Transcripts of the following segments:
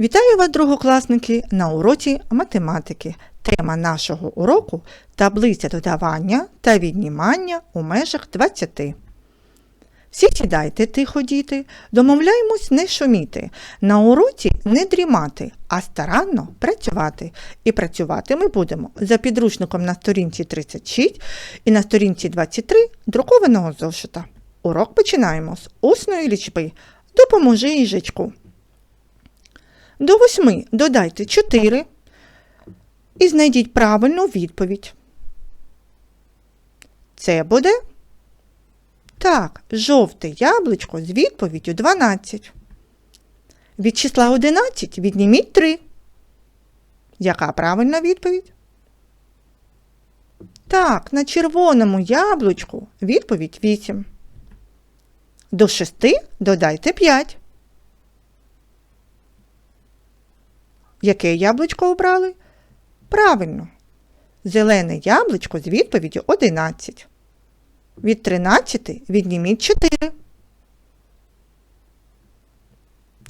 Вітаю вас, другокласники, на уроці математики. Тема нашого уроку таблиця додавання та віднімання у межах 20. Всі сідайте тихо, діти, домовляємось не шуміти. На уроці не дрімати, а старанно працювати. І працювати ми будемо за підручником на сторінці 36 і на сторінці 23 друкованого зошита. Урок починаємо з усної лічби. Допоможи їжачку. До восьми додайте 4 і знайдіть правильну відповідь. Це буде так, жовте яблучко з відповіддю 12. Від числа 11 відніміть 3. Яка правильна відповідь? Так, на червоному яблучку відповідь 8. До 6 додайте 5. Яке яблучко обрали? Правильно. Зелене яблучко з відповіддю 11. Від 13 відніміть 4.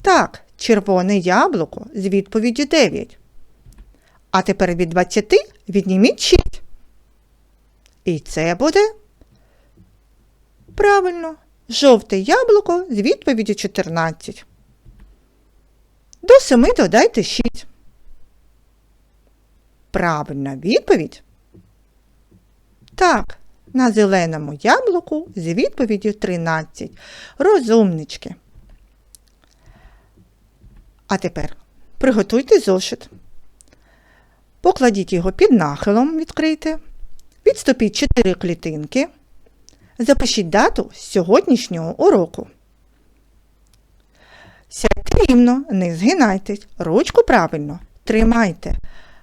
Так, червоне яблуко з відповіддю 9. А тепер від 20 відніміть 6. І це буде правильно. Жовте яблуко з відповіддю 14. До 7 додайте 6. Правильна відповідь. Так, на зеленому яблуку з відповіддю 13. Розумнички. А тепер приготуйте зошит. Покладіть його під нахилом, відкрийте. Відступіть 4 клітинки. Запишіть дату сьогоднішнього уроку. Сядьте рівно, не згинайтесь, ручку правильно тримайте.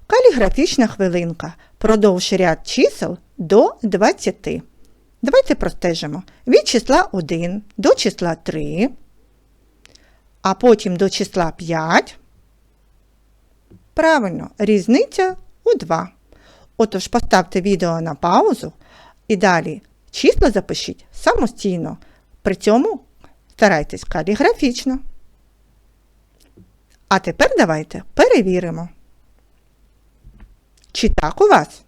Каліграфічна хвилинка. Продовж ряд чисел до 20. Давайте простежимо від числа 1 до числа 3, а потім до числа 5. Правильно, різниця у 2. Отож, поставте відео на паузу і далі числа запишіть самостійно. При цьому старайтесь каліграфічно. А тепер давайте перевіримо. Чи так у вас?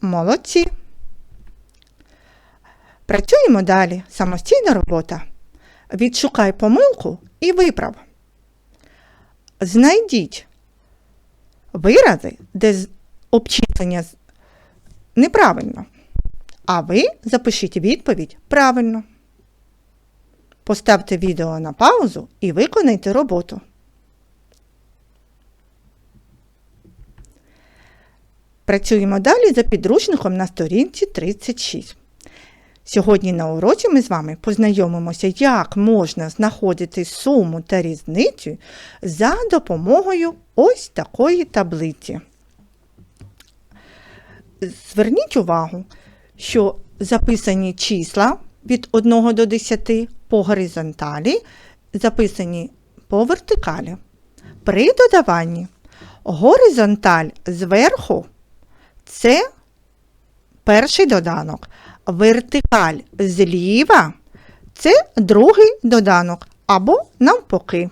Молодці. Працюємо далі. Самостійна робота. Відшукай помилку і виправ. Знайдіть вирази, де обчислення неправильно. А ви запишіть відповідь правильно. Поставте відео на паузу і виконайте роботу. Працюємо далі за підручником на сторінці 36. Сьогодні на уроці ми з вами познайомимося, як можна знаходити суму та різницю за допомогою ось такої таблиці. Зверніть увагу, що записані числа від 1 до 10 по горизонталі, записані по вертикалі. При додаванні горизонталь зверху це перший доданок. Вертикаль зліва це другий доданок або навпаки.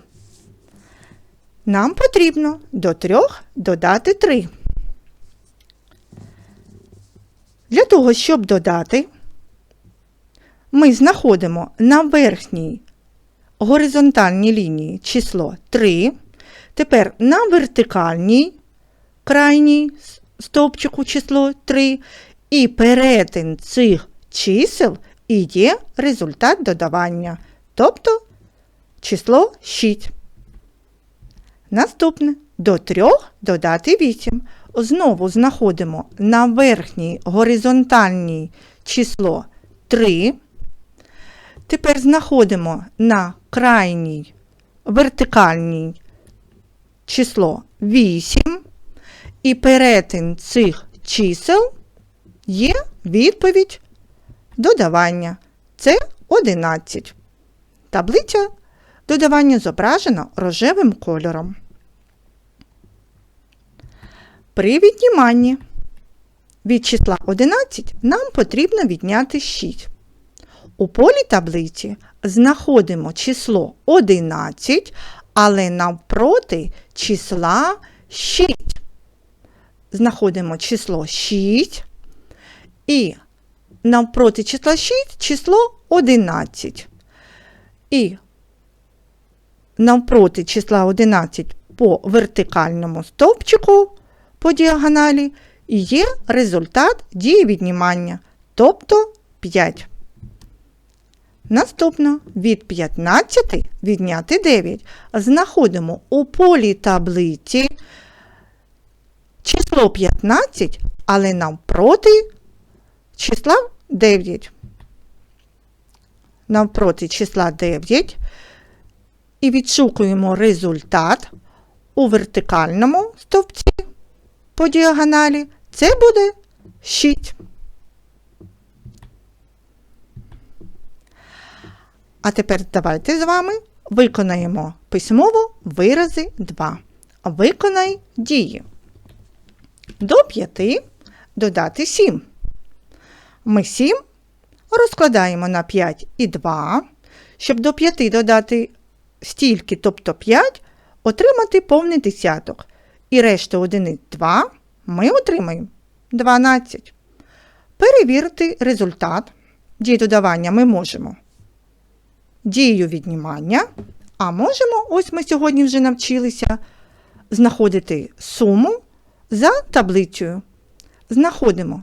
Нам потрібно до трьох додати три. Для того, щоб додати, ми знаходимо на верхній горизонтальній лінії число 3. Тепер на вертикальній крайній стовпчику число 3. І перетин цих чисел і є результат додавання, тобто число 6. Наступне до 3 додати 8. Знову знаходимо на верхній горизонтальній число 3. Тепер знаходимо на крайній вертикальній число 8. І перетин цих чисел є відповідь додавання. Це 11. Таблиця додавання зображена рожевим кольором. При відніманні від числа 11 нам потрібно відняти 6. У полі таблиці знаходимо число 11, але навпроти числа 6. Знаходимо число 6 і навпроти числа 6 число 11. І навпроти числа 11 по вертикальному стовпчику по діагоналі є результат дії віднімання, тобто 5. Наступно від 15 відняти 9. Знаходимо у полі таблиці число 15, але навпроти числа 9. Навпроти числа 9 і відшукуємо результат у вертикальному стовпці по діагоналі. Це буде 6. А тепер давайте з вами виконаємо письмово вирази 2. Виконай дії. До 5 додати 7. Ми 7 розкладаємо на 5 і 2. Щоб до 5 додати стільки, тобто 5, отримати повний десяток. І решту одиниць 2 ми отримаємо 12. Перевірити результат. Дії додавання ми можемо дію віднімання, а можемо, ось ми сьогодні вже навчилися, знаходити суму за таблицею. Знаходимо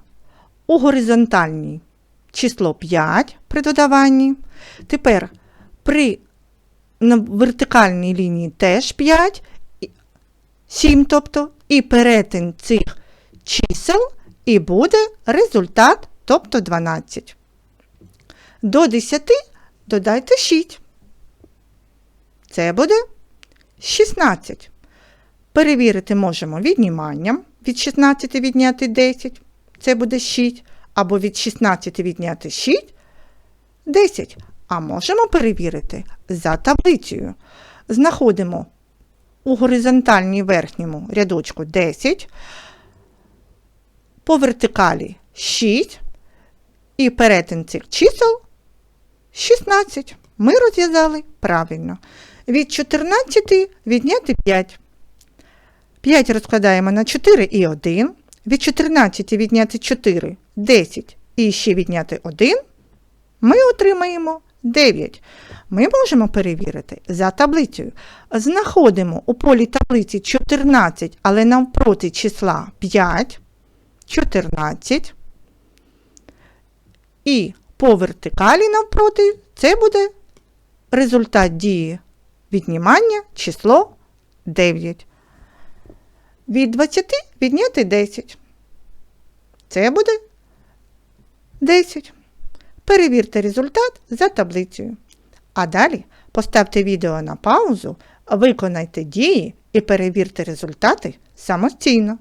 у горизонтальній число 5 при додаванні. Тепер при на вертикальній лінії теж 5, 7, тобто, і перетин цих чисел, і буде результат, тобто 12. До 10 додайте 6. Це буде 16. Перевірити можемо відніманням. Від 16 відняти 10, це буде 6. Або від 16 відняти 6 10. А можемо перевірити за таблицею. Знаходимо у горизонтальній верхньому рядочку 10, по вертикалі 6 і перетин цих чисел 16. Ми розв'язали правильно. Від 14 відняти 5. 5 розкладаємо на 4 і 1. Від 14 відняти 4 10 і ще відняти 1. Ми отримаємо 9. Ми можемо перевірити за таблицею. Знаходимо у полі таблиці 14, але навпроти числа 5, 14. І по вертикалі навпроти це буде результат дії віднімання число 9. Від 20 відняти 10. Це буде 10. Перевірте результат за таблицею. А далі поставте відео на паузу, виконайте дії і перевірте результати самостійно.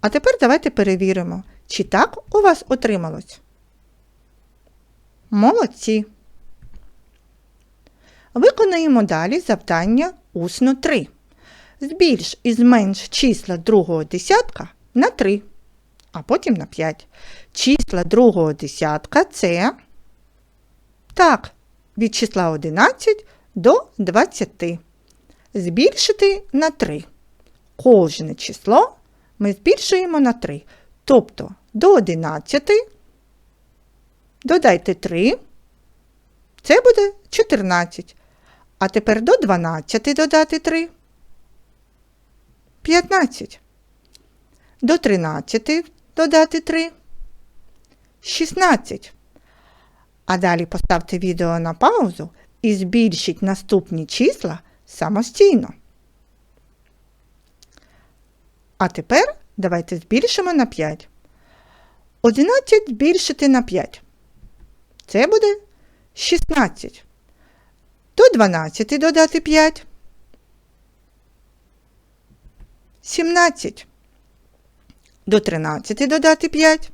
А тепер давайте перевіримо, чи так у вас отрималось. Молодці. Виконаємо далі завдання усно 3. Збільш і зменш числа другого десятка на 3, а потім на 5. Числа другого десятка це так, від числа 11 до 20. Збільшити на 3. Кожне число ми збільшуємо на 3. Тобто до 11 додайте 3, це буде 14. А тепер до 12 додати 3. 15. До 13 додати 3. 16. А далі поставте відео на паузу і збільшіть наступні числа самостійно. А тепер давайте збільшимо на 5. 11 збільшити на 5. Це буде 16. До 12 додати 5. 17. До 13 додати 5.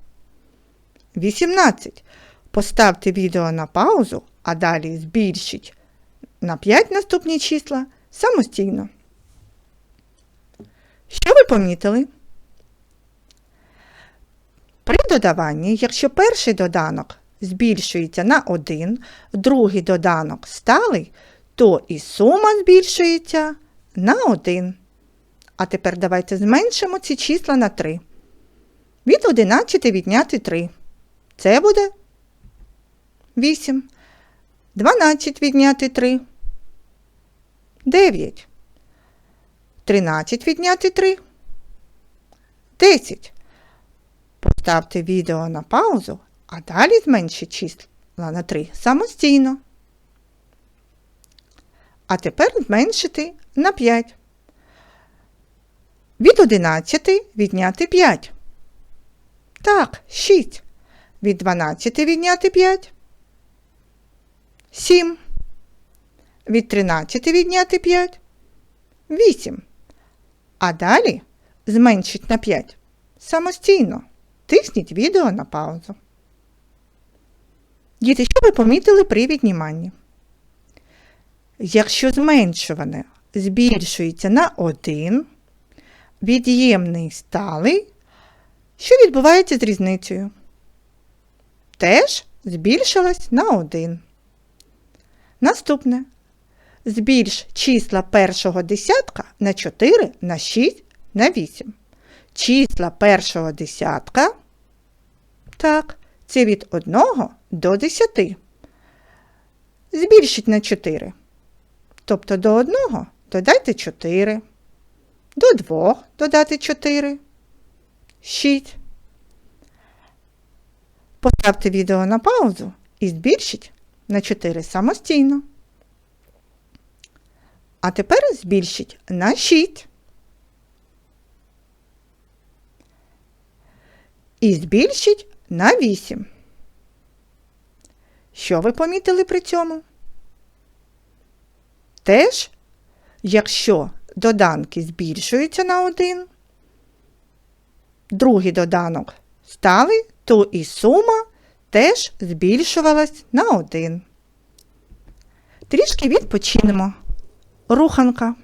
18. Поставте відео на паузу, а далі збільшіть на 5 наступні числа самостійно. Що ви помітили? При додаванні, якщо перший доданок збільшується на 1, другий доданок сталий, то і сума збільшується на 1. А тепер давайте зменшимо ці числа на 3. Від 11 відняти 3. Це буде 8. 12 відняти 3. 9. 13 відняти 3. 10. Поставте відео на паузу, а далі зменшіть числа на 3 самостійно. А тепер зменшити на 5. Від 11 відняти 5. Так, 6. Від 12 відняти 5. 7. Від 13 відняти 5. 8. А далі зменшить на 5. Самостійно. Тисніть відео на паузу. Діти, що ви помітили при відніманні? Якщо зменшуване збільшується на 1, від'ємний сталий, що відбувається з різницею? Теж збільшилась на 1. Наступне. Збільш числа першого десятка на 4, на 6, на 8. Числа першого десятка. Так, це від 1 до 10. Збільшіть на 4. Тобто до 1 додайте 4. До 2 додати 4. 6. Поставте відео на паузу і збільшіть на 4 самостійно. А тепер збільшіть на 6. І збільшіть на 8. Що ви помітили при цьому? Теж, якщо доданки збільшуються на 1, другий доданок стали, то і сума теж збільшувалась на 1. Трішки відпочинемо. Руханка.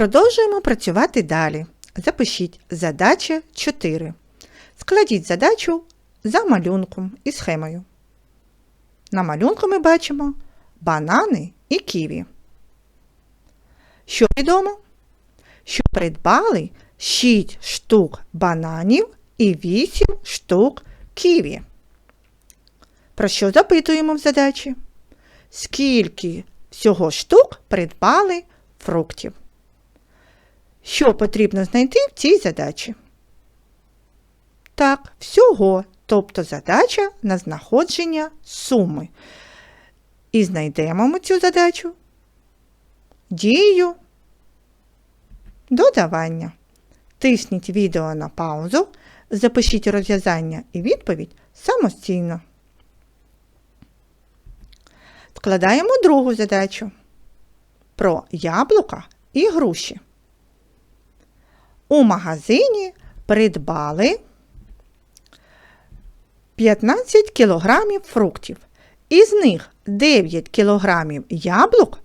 Продовжуємо працювати далі. Запишіть задача 4. Складіть задачу за малюнком і схемою. На малюнку ми бачимо банани і ківі. Що відомо? Що придбали 6 штук бананів і 8 штук ківі. Про що запитуємо в задачі? Скільки всього штук придбали фруктів? Що потрібно знайти в цій задачі? Так, всього, тобто задача на знаходження суми. І знайдемо ми цю задачу дією додавання. Тисніть відео на паузу, запишіть розв'язання і відповідь самостійно. Складаємо другу задачу про яблука і груші. У магазині придбали 15 кілограмів фруктів. Із них 9 кілограмів яблук,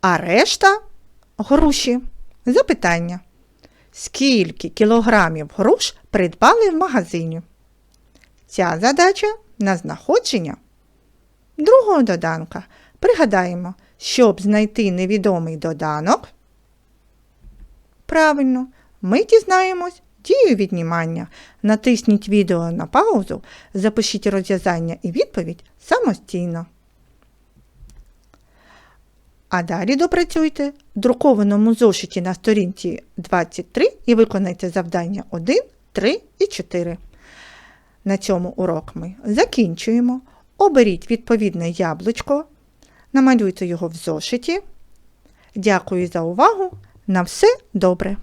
а решта груші. Запитання. Скільки кілограмів груш придбали в магазині? Ця задача на знаходження другого доданка. Пригадаємо, Щоб знайти невідомий доданок, правильно, ми дізнаємось дію віднімання. Натисніть відео на паузу, запишіть розв'язання і відповідь самостійно. А далі допрацюйте в друкованому зошиті на сторінці 23 і виконайте завдання 1, 3 і 4. На цьому урок ми закінчуємо. Оберіть відповідне яблучко, намалюйте його в зошиті. Дякую за увагу. На все добре!